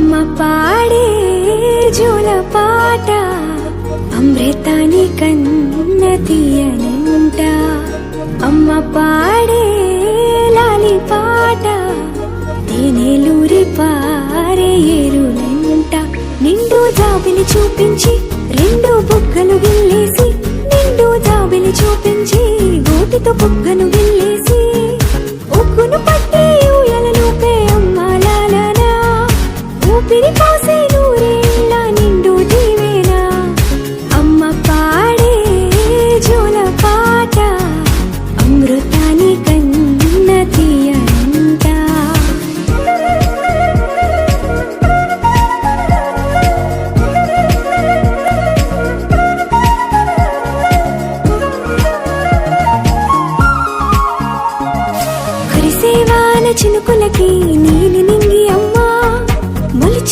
అమ్మ పాడే జోల పాట అమృతాని కన్నతీయనంట అమ్మ పాడే లాలి పాట తేనెలూరి పారే ఎరునంట నిండు జాబిని చూపించి రెండు బుగ్గలు గిల్లేసి నిండు జాబిని చూపించి గోటితో బుగ్గను ఊపిరి పోసే నూరేళ్ళ నిండు దీవేనా. అమ్మ పాడే జోల పాట అమృతాని కన్న తీయంట. చినుకులకి